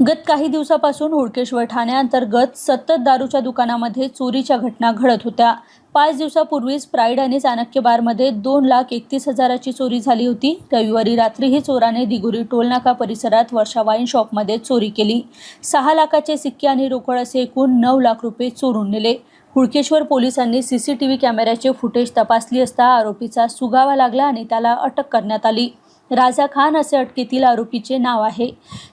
गत काही दिवसापासून हुडकेश्वर ठाण्याअंतर्गत सतत दारूच्या दुकानामध्ये चोरीच्या घटना घडत होत्या. पाच दिवसापूर्वीच प्राईड आणि चाणक्य बारमध्ये दोन लाख एकतीस हजाराची चोरी झाली होती. रविवारी रात्रीही चोराने दिगुरी टोलनाका परिसरात वर्षा वाईन शॉपमध्ये चोरी केली. सहा लाखाचे सिक्के आणि रोकड असे एकूण नऊ लाख रुपये चोरून नेले. हुडकेश्वर पोलिसांनी सीसीटीव्ही कॅमेऱ्याचे फुटेज तपासली असता आरोपीचा सुगावा लागला आणि त्याला अटक करण्यात आली. राजा खान असे अटकेतील आरोपीचे नाव आहे.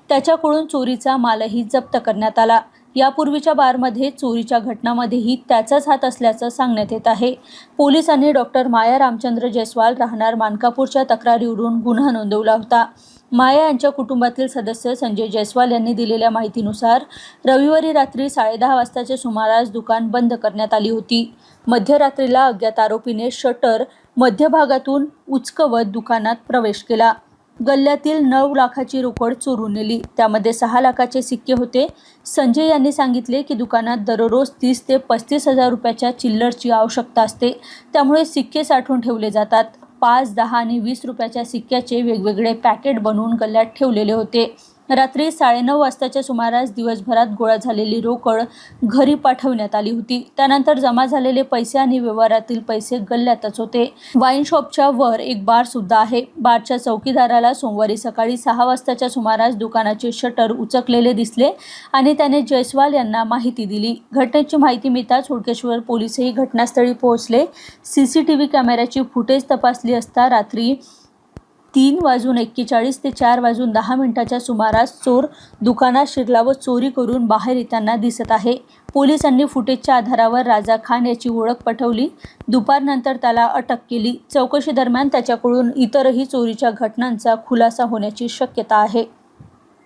त्याच्याकडून चोरीचा मालही जप्त करण्यात आला. यापूर्वीच्या बारमध्ये चोरीच्या घटनामध्येही त्याचाच हात असल्याचं सांगण्यात येत आहे. पोलिसांनी डॉक्टर माया रामचंद्र जयस्वाल राहणार मानकापूरच्या तक्रारीवरून गुन्हा नोंदवला होता. माया यांच्या कुटुंबातील सदस्य संजय जयस्वाल यांनी दिलेल्या माहितीनुसार रविवारी रात्री साडेदहा वाजताच्या सुमारास दुकान बंद करण्यात आली होती. मध्यरात्रीला अज्ञात आरोपीने शटर मध्यभागातून उचकवत दुकानात प्रवेश केला. गल्ल्यातील नऊ लाखाची रोकड चोरून नेली. त्यामध्ये सहा लाखाचे सिक्के होते. संजय यांनी सांगितले की दुकानात दररोज तीस ते पस्तीस हजार रुपयाच्या चिल्लरची आवश्यकता असते. त्यामुळे सिक्के साठवून ठेवले जातात. पाच दहा आणि वीस रुपयाच्या सिक्क्याचे वेगवेगळे पॅकेट बनवून गल्ल्यात ठेवलेले होते. रात्री साडेनऊ वाजताच्या सुमारास दिवसभरात गोळा झालेली रोकड घरी पाठवण्यात आली होती. त्यानंतर जमा झालेले पैसे आणि व्यवहारातील पैसे गल्ल्यातच होते. वाईन शॉपच्या वर एक बार सुद्धा आहे. बारच्या चौकीदाराला सोमवारी सकाळी सहा वाजताच्या सुमारास दुकानाचे शटर उचकलेले दिसले आणि त्याने जयस्वाल यांना माहिती दिली. घटनेची माहिती मिळताच हुडकेश्वर पोलीसही घटनास्थळी पोहोचले. सी सी टी व्ही कॅमेऱ्याची फुटेज तपासली असता रात्री तीन वाजून एक्केचाळीस ते चार वाजून दहा मिनिटाच्या सुमारास चोर दुकानात शिरला व चोरी करून बाहेर येताना दिसत आहे. पोलिसांनी फुटेजच्या आधारावर राजा खान याची ओळख पटवली. दुपारनंतर त्याला अटक केली. चौकशी दरम्यान त्याच्याकडून इतरही चोरीच्या घटनांचा खुलासा होण्याची शक्यता आहे.